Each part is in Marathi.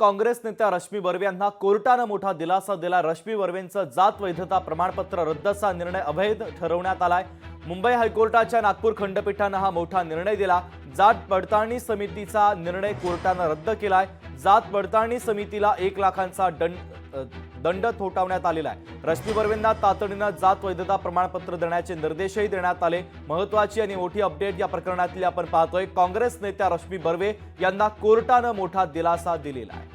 काँग्रेस नेत्या रश्मी बर्वे यांना कोर्टानं मोठा दिलासा दिला. रश्मी बर्वेंचं जात वैधता प्रमाणपत्र रद्दचा निर्णय अवैध ठरवण्यात आलाय. मुंबई हायकोर्टाच्या नागपूर खंडपीठानं हा मोठा निर्णय दिला. जात पडताळणी समितीचा निर्णय कोर्टानं रद्द केलाय. जात पडताळणी समितीला एक लाखांचा दंड दंड थोटावण्यात आलेला आहे. रश्मी बर्वेंना तातडीनं जात वैधता प्रमाणपत्र देण्याचे निर्देशही देण्यात आले. महत्वाची आणि मोठी अपडेट या प्रकरणातली आपण पाहतोय. काँग्रेस नेत्या रश्मी बर्वे यांना कोर्टानं मोठा दिलासा दिलेला आहे.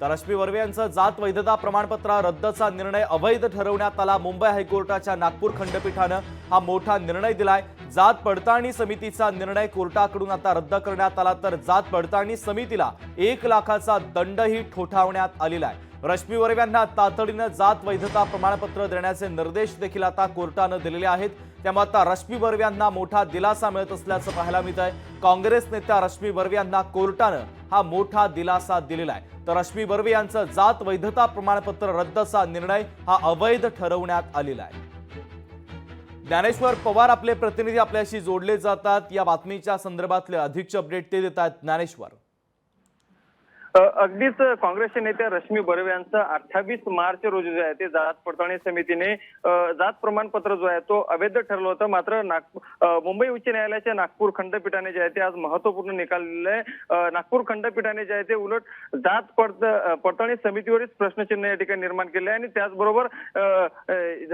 तर रश्मी बर्वे यांचं जात वैधता प्रमाणपत्र रद्दचा निर्णय अवैध ठरवण्यात आला. मुंबई हायकोर्टाच्या नागपूर खंडपीठानं हा मोठा निर्णय दिलाय. जात पडताळणी समितीचा निर्णय कोर्टाकडून आता रद्द करण्यात आला तर जात पडताळणी समितीला एक लाखाचा दंडही ठोठावण्यात आलेला आहे. रश्मी बर्वे यांना तातडीनं जात वैधता प्रमाणपत्र देण्याचे निर्देश देखील आता कोर्टानं दिलेले आहेत. त्यामुळे आता रश्मी बर्वे यांना मोठा दिलासा मिळत असल्याचं पाहायला मिळत आहे. काँग्रेस नेत्या रश्मी बर्वे यांना कोर्टानं हा मोठा दिलासा दिलेला आहे. तर रश्मी बर्वे यांचं जात वैधता प्रमाणपत्र रद्दचा निर्णय हा अवैध ठरवण्यात आलेला आहे. ज्ञानेश्वर पवार आपले प्रतिनिधी आपल्याशी जोडले जातात. या बातमीच्या संदर्भातले अधिकचे अपडेट ते देतात ज्ञानेश्वर. अगदीच काँग्रेसचे नेते रश्मी बर्वे यांचं अठ्ठावीस मार्च रोजी जे आहे ते जात पडताळणी समितीने जात प्रमाणपत्र जो आहे तो अवैध ठरलं होतं. मात्र नागपूर मुंबई उच्च न्यायालयाच्या नागपूर खंडपीठाने जे आहे ते आज महत्त्वपूर्ण निकाल दिले आहे. नागपूर खंडपीठाने जे आहे ते उलट जात पडत पडताळणी समितीवरच प्रश्नचिन्ह या ठिकाणी निर्माण केले आहे. आणि त्याचबरोबर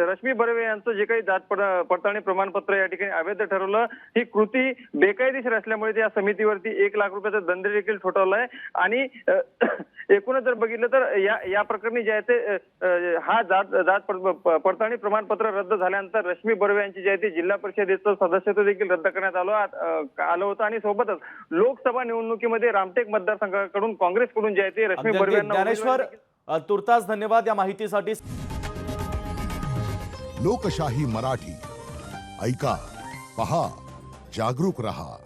रश्मी बर्वे यांचं जे काही जात पडताळणी प्रमाणपत्र या ठिकाणी अवैध ठरवलं ही कृती बेकायदेशीर असल्यामुळे त्या समितीवरती एक लाख रुपयाचा दंड देखील ठोठावलाय आणि एकूणच जर बघितलं तर या या प्रकरणी जे आहे ते हा जात जात पडताळणी प्रमाणपत्र रद्द झाल्यानंतर रश्मी बर्वे यांची जे आहे ते जिल्हा परिषदेचं सदस्यत्व देखील रद्द करण्यात आलं आलं होतं आणि सोबतच लोकसभा निवडणुकीमध्ये रामटेक मतदारसंघाकडून काँग्रेसकडून जे आहे ते रश्मी बर्वे. यांना तुर्तास धन्यवाद या माहितीसाठी लोकशाही मराठी ऐका पहा जागरूक रहा